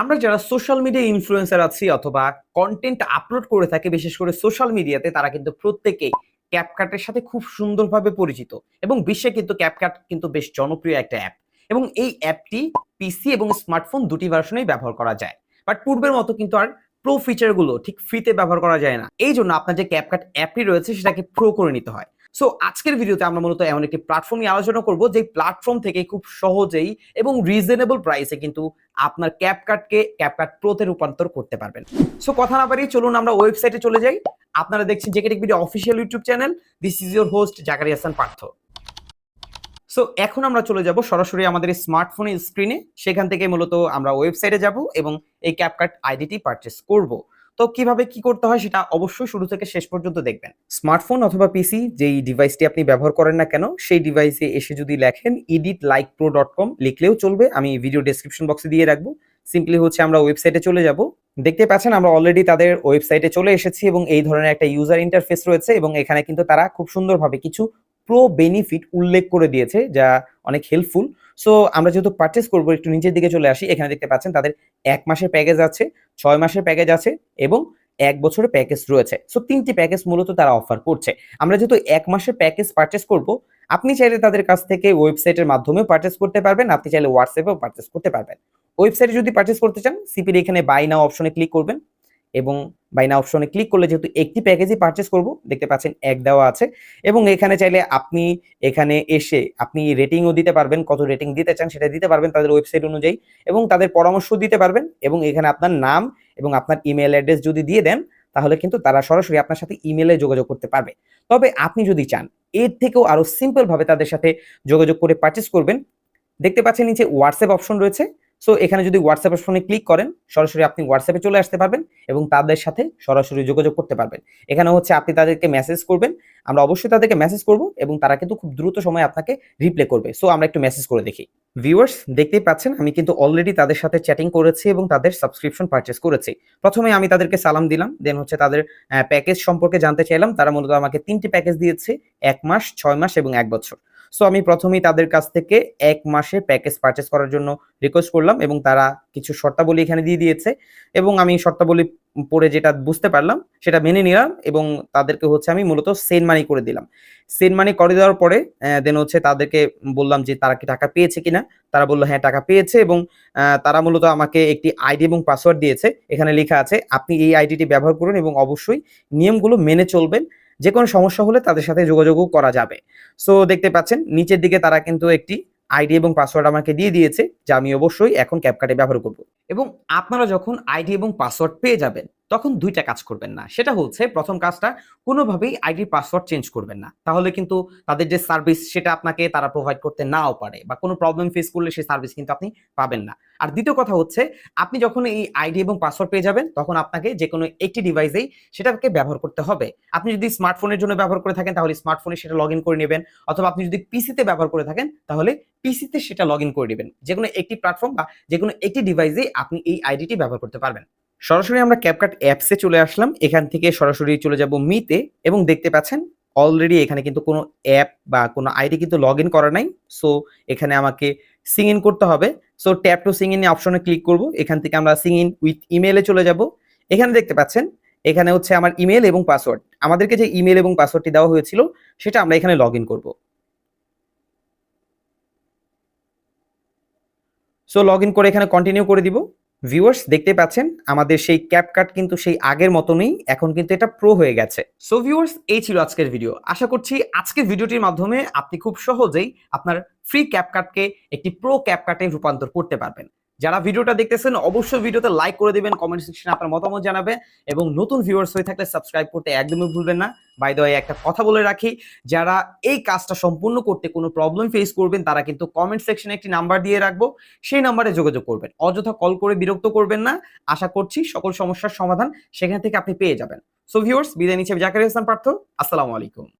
আমরা যারা social media influencer আছি অথবা কন্টেন্ট আপলোড করে থাকি, বিশেষ করে সোশ্যাল মিডিয়াতে তারা কিন্তু প্রত্যেকেই ক্যাপকাটের সাথে খুব সুন্দরভাবে পরিচিত এবং বিশ্বে কিন্তু ক্যাপকাট কিন্তু বেশ জনপ্রিয় একটা অ্যাপ এবং এই অ্যাপটি পিসি এবং স্মার্টফোন দুটি ভার্সনেই ব্যবহার করা যায়। বাট পূর্বের মতো কিন্তু আর প্রো ফিচারগুলো ঠিক ফ্রিতে ব্যবহার করা যায় না। এই জন্য আপনার যে ক্যাপকাট অ্যাপটি রয়েছে, সেটাকে প্রো করে নিতে হয়। সো আজকের ভিডিওতে আমরা মূলত এমন একটি প্ল্যাটফর্ম নিয়ে আলোচনা করব যে প্ল্যাটফর্ম থেকে খুব সহজেই এবং রিজনেবল প্রাইসে কিন্তু আপনার ক্যাপকাটকে ক্যাপকাট প্রোতে রূপান্তর করতে পারবেন। সো কথা না পারি চলুন আমরা ওয়েবসাইটে চলে যাই। আপনারা দেখছেন জেকেটেক video official YouTube channel this is your host Jakari Hasan Partho so এখন আমরা চলে যাব সরাসরি আমাদের স্মার্টফোনের স্ক্রিনে সেখান থেকে মূলত আমরা ওয়েবসাইটে যাব এবং এই ক্যাপকাট আইডিটি পারচেস করব। তো কীভাবে কি করতে হয় সেটা অবশ্যই শুরু থেকে শেষ পর্যন্ত দেখবেন। স্মার্টফোন অথবা পিসি যেই ডিভাইসটি আপনি ব্যবহার করেন না কেন, সেই ডিভাইসে এসে যদি লেখেন edit like pro dot com লিখলেও চলবে, আমি ভিডিও ডেসক্রিপশন বক্সে দিয়ে রাখব। সিম্পলি হচ্ছে আমরা ওয়েবসাইটে চলে যাব। দেখতে পাচ্ছেন আমরা অলরেডি তাদের ওয়েবসাইটে চলে এসেছি এবং এই ধরনের একটা ইউজার ইন্টারফেস রয়েছে এবং এখানে কিন্তু তারা খুব সুন্দরভাবে কিছু প্রো বেনিফিট উল্লেখ করে দিয়েছে, যা অনেক হেল্পফুল সো আমরা যেহেতু পারচেস করব, একটু নিচের দিকে চলে আসি, এখানে দেখতে পাচ্ছেন তাদের এক মাসের প্যাকেজ আছে, ছয় মাসের প্যাকেজ আছে এবং এক বছরের প্যাকেজ রয়েছে। সো তিনটি প্যাকেজ মূলত তারা অফার করছে। আমরা যেহেতু এক মাসের প্যাকেজ পারচেস করব, আপনি চাইলে তাদের কাছ থেকে ওয়েবসাইটের মাধ্যমেও পারচেস করতে পারবেন, আপনি চাইলে হোয়াটসঅ্যাপেও পারচেস করতে পারবেন। ওয়েবসাইটে যদি পারচেস করতে চান সিপির এখানে বাই নাও অপশনে ক্লিক করবেন। এবং বাই নাও অপশনে ক্লিক করলে যেহেতু একটি প্যাকেজই পারচেস করব, দেখতে পাচ্ছেন এক দেওয়া আছে। এবং এখানে চাইলে আপনি এখানে এসে আপনি রেটিংও দিতে পারবেন, কত রেটিং দিতে চান সেটা দিতে পারবেন তাদের ওয়েবসাইট অনুযায়ী এবং তাদের পরামর্শ দিতে পারবেন এবং এখানে আপনার নাম এবং আপনার ইমেল অ্যাড্রেস যদি দিয়ে দেন, তাহলে কিন্তু তারা সরাসরি আপনার সাথে ইমেলে যোগাযোগ করতে পারবে। তবে আপনি যদি চান, এর থেকেও আরও সিম্পলভাবে তাদের সাথে যোগাযোগ করে পারচেস করবেন, দেখতে পাচ্ছেন নিচে হোয়াটসঅ্যাপ অপশন রয়েছে। সো এখানে যদি হোয়াটসঅ্যাপ ফোনে ক্লিক করেন, সরাসরি আপনি হোয়াটসঅ্যাপে চলে আসতে পারবেন এবং তাদের সাথে সরাসরি যোগাযোগ করতে পারবেন। এখানে হচ্ছে আপনি তাদেরকে মেসেজ করবেন। আমরা অবশ্যই তাদেরকে মেসেজ করব এবং তারা কিন্তু খুব দ্রুত সময় আপনাকে রিপ্লে করবে। সো আমরা একটু মেসেজ করে দেখি। ভিউয়ার্স দেখতেই পাচ্ছেন, আমি কিন্তু অলরেডি তাদের সাথে চ্যাটিং করেছি এবং তাদের সাবস্ক্রিপশন পারচেস করেছি। প্রথমে আমি তাদেরকে সালাম দিলাম দেন হচ্ছে তাদের প্যাকেজ সম্পর্কে জানতে চাইলাম। তারা মূলত আমাকে তিনটি প্যাকেজ দিয়েছে, এক মাস, ছয় মাস এবং এক বছর। সো আমি প্রথমেই তাদের কাছ থেকে এক মাসের প্যাকেজ পারচেস করার জন্য রিকোয়েস্ট করলাম এবং তারা কিছু শর্তাবলী এখানে দিয়ে দিয়েছে এবং আমি শর্তাবলী পড়ে যেটা বুঝতে পারলাম সেটা মেনে নিলাম এবং তাদেরকে হচ্ছে আমি মূলত সেন মানি করে দিলাম। সেন মানি করে দেওয়ার পরে দেন হচ্ছে তাদেরকে বললাম যে তারা কি টাকা পেয়েছে কিনা? তারা বলল হ্যাঁ টাকা পেয়েছে এবং তারা মূলত আমাকে একটি আইডি এবং পাসওয়ার্ড দিয়েছে। এখানে লেখা আছে, আপনি এই আইডিটি ব্যবহার করুন এবং অবশ্যই নিয়মগুলো মেনে চলবেন। যে কোনো সমস্যা হলে তাদের সাথে যোগাযোগও করা যাবে। সো দেখতে পাচ্ছেন, নিচের দিকে তারা কিন্তু একটি আইডি এবং পাসওয়ার্ড আমাকে দিয়ে দিয়েছে, যা আমি অবশ্যই এখন ক্যাপকাটে ব্যবহার করব। এবং আপনারা যখন আইডি এবং পাসওয়ার্ড পেয়ে যাবেন তখন দুইটা কাজ করবেন না। সেটা হচ্ছে প্রথম কাজটা কোনোভাবেই আইডি পাসওয়ার্ড চেঞ্জ করবেন না। তাহলে কিন্তু তাদের যে সার্ভিস সেটা আপনাকে তারা প্রোভাইড করতে নাও পারে বা কোনো প্রবলেম ফেস করলে সেই সার্ভিস কিন্তু আপনি পাবেন না। আর দ্বিতীয় কথা হচ্ছে আপনি যখন এই আইডি এবং পাসওয়ার্ড পেয়ে যাবেন তখন আপনাকে যে কোনো একটি ডিভাইসেই সেটাকে ব্যবহার করতে হবে। আপনি যদি স্মার্টফোনের জন্য ব্যবহার করে থাকেন তাহলে স্মার্টফোনে সেটা লগ করে নেবেন অথবা আপনি যদি পিসিতে ব্যবহার করে থাকেন তাহলে পিসিতে সেটা লগ করে নেবেন। যে কোনো একটি প্ল্যাটফর্ম বা যে কোনো একটি ডিভাইসেই আপনি এই আইডিটি ব্যবহার করতে পারবেন। সরাসরি আমরা ক্যাপকাট অ্যাপসে চলে আসলাম। এখান থেকে সরাসরি চলে যাব মিতে এবং দেখতে পাচ্ছেন অলরেডি এখানে কিন্তু কোনো অ্যাপ বা কোনো আইডি কিন্তু লগ ইন করা নাই। সো এখানে আমাকে সিং ইন করতে হবে। So tap to sign in অপশনে ক্লিক করব। এখান থেকে আমরা সিং ইন উইথ ইমেলে চলে যাব। এখানে দেখতে পাচ্ছেন, এখানে হচ্ছে আমার ইমেল এবং পাসওয়ার্ড আমাদেরকে যে ইমেল এবং পাসওয়ার্ডটি দেওয়া হয়েছিল, সেটা আমরা এখানে লগ ইন করব। সো লগ ইন করে এখানে কন্টিনিউ করে দিব। ভিউয়ার্স দেখতে পাচ্ছেন, আমাদের সেই ক্যাপকাট কিন্তু সেই আগের মতনই, এখন কিন্তু এটা প্রো হয়ে গেছে। সো ভিউয়ার্স এই ছিল আজকের ভিডিও আশা করছি আজকের ভিডিওটির মাধ্যমে আপনি খুব সহজেই আপনার ফ্রি ক্যাপকাটকে একটি প্রো ক্যাপকাটে রূপান্তর করতে পারবেন। যারা ভিডিওটা দেখতেছেন, অবশ্যই ভিডিওতে লাইক করে দেবেন কমেন্ট সেকশনে আপনার মতামত জানাবে এবং নতুন ভিউয়ার্স হয়ে থাকলে সাবস্ক্রাইব করতে একদমই ভুলবেন না। বাই দ্য একটা কথা বলে রাখি, যারা এই কাজটা সম্পূর্ণ করতে কোনো প্রবলেম ফেস করবেন, তারা কিন্তু কমেন্ট সেকশনে একটি নাম্বার দিয়ে রাখব। সেই নাম্বারে যোগাযোগ করবেন। অযথা কল করে বিরক্ত করবেন না। আশা করছি সকল সমস্যার সমাধান সেখান থেকে আপনি পেয়ে যাবেন। সো ভিউয়ার্স বিদায় নিচ্ছে জাকারি হাসান পার্থ। আসসালামু আলাইকুম।